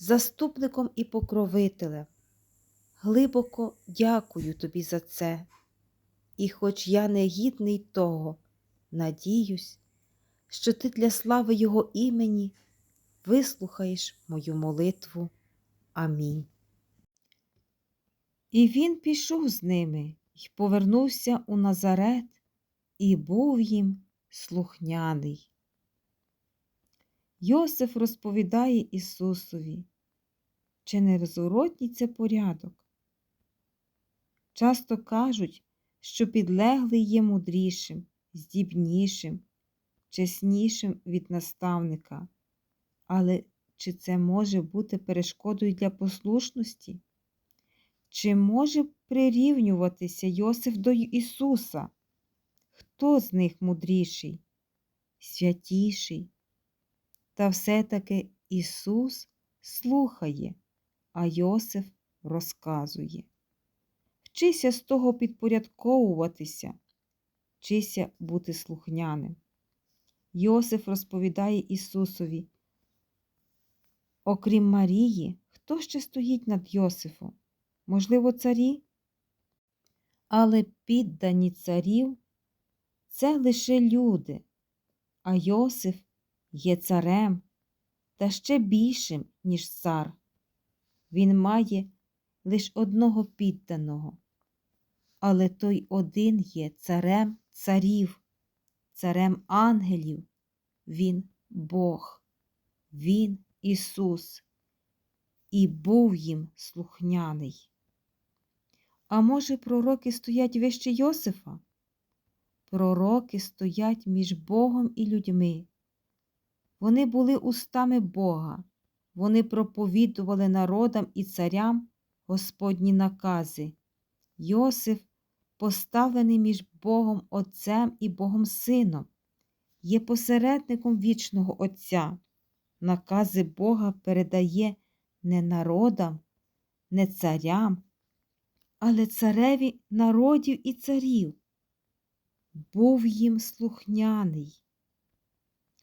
заступником і покровителем. Глибоко дякую тобі за це. І хоч я не гідний того, надіюсь, що ти для слави Його імені вислухаєш мою молитву. Амінь. І він пішов з ними й повернувся у Назарет, і був їм слухняний. Йосиф розповідає Ісусові, чи не розворотній це порядок. Часто кажуть, що підлеглий є мудрішим, здібнішим, чеснішим від наставника. Але чи це може бути перешкодою для послушності? Чи може прирівнюватися Йосиф до Ісуса? Хто з них мудріший, святіший? Та все-таки Ісус слухає, а Йосиф розказує. Вчися з того підпорядковуватися, вчися бути слухняним. Йосиф розповідає Ісусові. Окрім Марії, хто ще стоїть над Йосифом? Можливо, царі? Але піддані царів це лише люди, а Йосиф є царем та ще більшим, ніж цар. Він має лише одного підданого, але той один є царем царів, царем ангелів. Він Бог, Він Ісус, і був їм слухняний. А може, пророки стоять вище Йосифа? Пророки стоять між Богом і людьми. Вони були устами Бога, вони проповідували народам і царям Господні накази. Йосиф, поставлений між Богом Отцем і Богом Сином, є посередником вічного Отця. Накази Бога передає не народам, не царям, але цареві народів і царів. Був їм слухняний.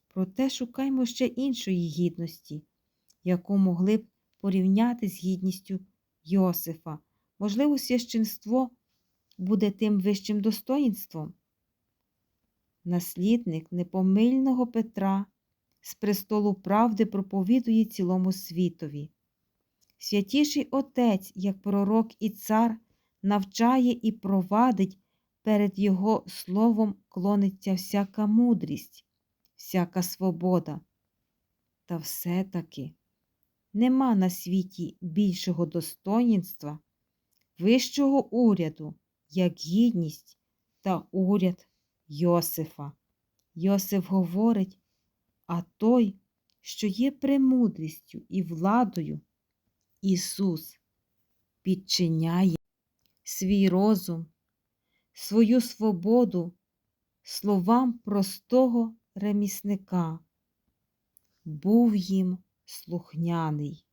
Проте шукаймо ще іншої гідності, яку могли б порівняти з гідністю Йосифа. Можливо, священство буде тим вищим достоїнством. Наслідник непомильного Петра з престолу правди проповідує цілому світові. Святіший Отець, як пророк і цар, навчає і провадить перед Його словом клониться всяка мудрість всяка свобода. Та все-таки нема на світі більшого достоїнства, вищого уряду, як гідність та уряд Йосифа. Йосиф говорить, а той, що є премудрістю і владою, Ісус підчиняє свій розум, свою свободу словам простого ремісника, був їм слухняний.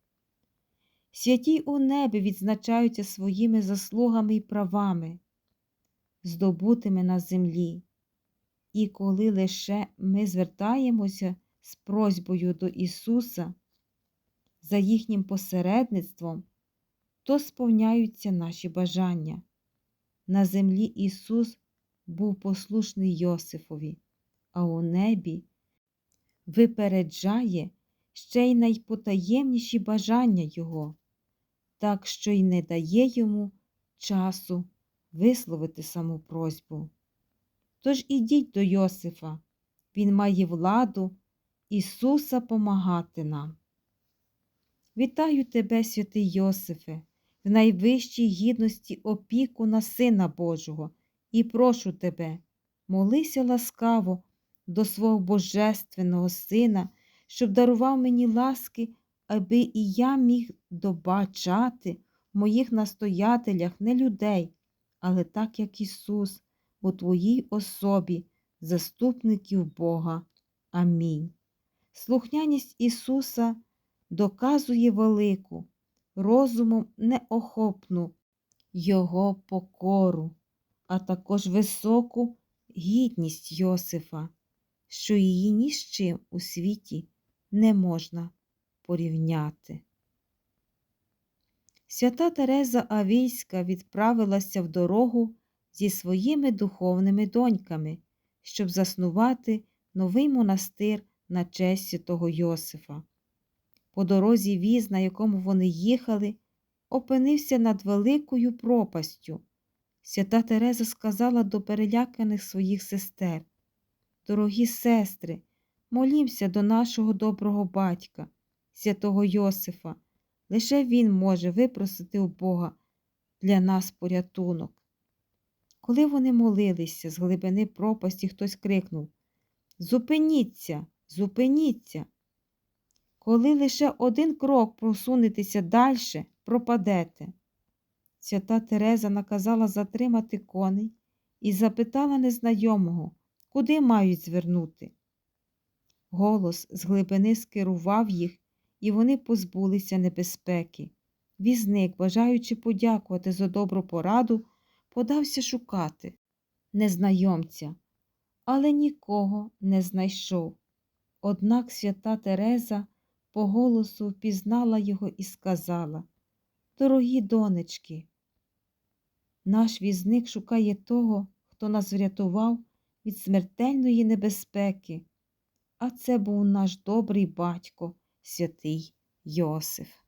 Святі у небі відзначаються своїми заслугами і правами, здобутими на землі, і коли лише ми звертаємося з просьбою до Ісуса за їхнім посередництвом, то сповняються наші бажання. На землі Ісус був послушний Йосифові а у небі випереджає ще й найпотаємніші бажання Його. так що й не дає йому часу висловити саму просьбу. Тож ідіть до Йосифа, він має владу Ісуса помагати нам. Вітаю тебе, святий Йосифе, в найвищій гідності опіку на Сина Божого, і прошу тебе, молися ласкаво до свого Божественного Сина, щоб дарував мені ласки, аби і я міг добачати в моїх настоятелях не людей, але так як Ісус у Твоїй особі, заступників Бога. Амінь. Слухняність Ісуса доказує велику, розумом неохопну Його покору, а також високу гідність Йосифа, що її ні з чим у світі не можна порівняти. Свята Тереза Авільська відправилася в дорогу зі своїми духовними доньками, щоб заснувати новий монастир на честь святого Йосифа. По дорозі віз, на якому вони їхали, опинився над великою пропастю. Свята Тереза сказала до переляканих своїх сестер Дорогі сестри, молімся до нашого доброго батька, святого Йосифа. Лише він може випросити у Бога для нас порятунок. Коли вони молилися з глибини пропасті, хтось крикнув Зупиніться, зупиніться. Коли лише один крок просунетеся далі, пропадете. Свята Тереза наказала затримати коней і запитала незнайомого, куди мають звернути. Голос з глибини скерував їх, і вони позбулися небезпеки. Візник, бажаючи подякувати за добру пораду, подався шукати незнайомця, але нікого не знайшов. Однак свята Тереза по голосу впізнала його і сказала Дорогі донечки, наш візник шукає того, хто нас врятував від смертельної небезпеки, а це був наш добрий батько, святий Йосиф.